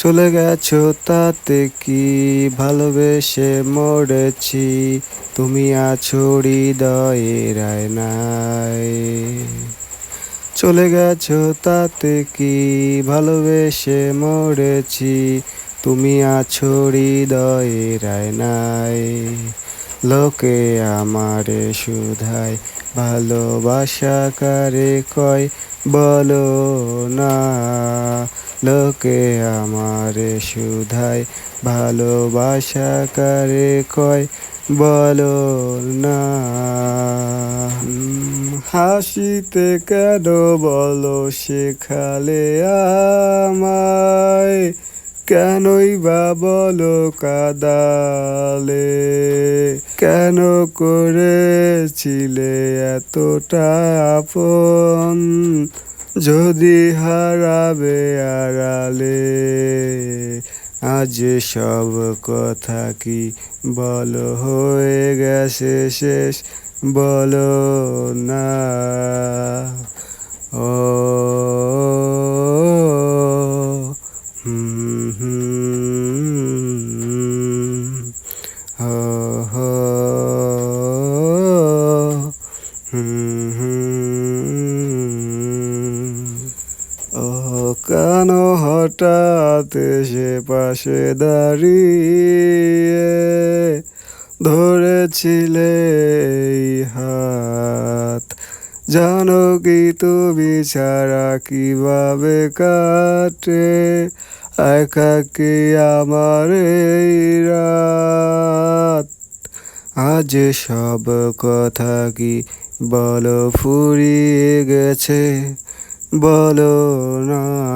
চলে গেছো তাতে কি ভালোবেসে মরেছি? তুমি আছো হৃদয়ের আয়নায় চলে গেছো তাতে কি ভালোবেসে মরেছি? তুমি আছো হৃদয়ে রায় নাই। লোকে আমারে শুধায়, ভালোবাসা কারে কয়? বলো না, লোকে আমারে সুধায় ভালোবাসা করে কয়? বলো না হাসিতে কেন বলো শেখালে আমায় কেনই বা বলো কাদালে? কেন করেছিলে এতটা আপন? যদি হারাবে আড়ালে, আজ সব কথা কি বল? হয়ে গেছে শেষ, বলো না। ও কেন হঠাৎ সে পাশে দাঁড়িয়ে ধরেছিলে হাত? জানো কি তুমি ছাড়া কীভাবে কাটে? একাকি আমার এই রাত? আজ সব কথা কি বলো ফুরিয়ে গেছে? বলো না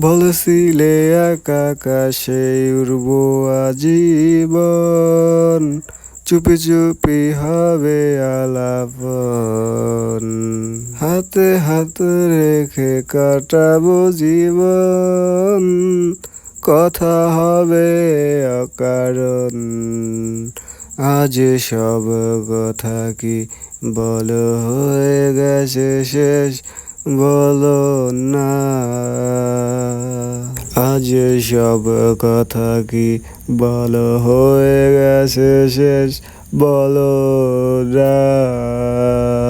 বলছিলে আকাশে উড়ব আজীবন, চুপি চুপি হবে আলাপন। হাতে হাত রেখে কাটাবো জীবন, কথা হবে অকারণ। আজ সব কথা কি বল? হয়ে গেছে শেষ বলো না। আজ সব কথা কি বলো? হয়ে গেছে শেষ বলো আ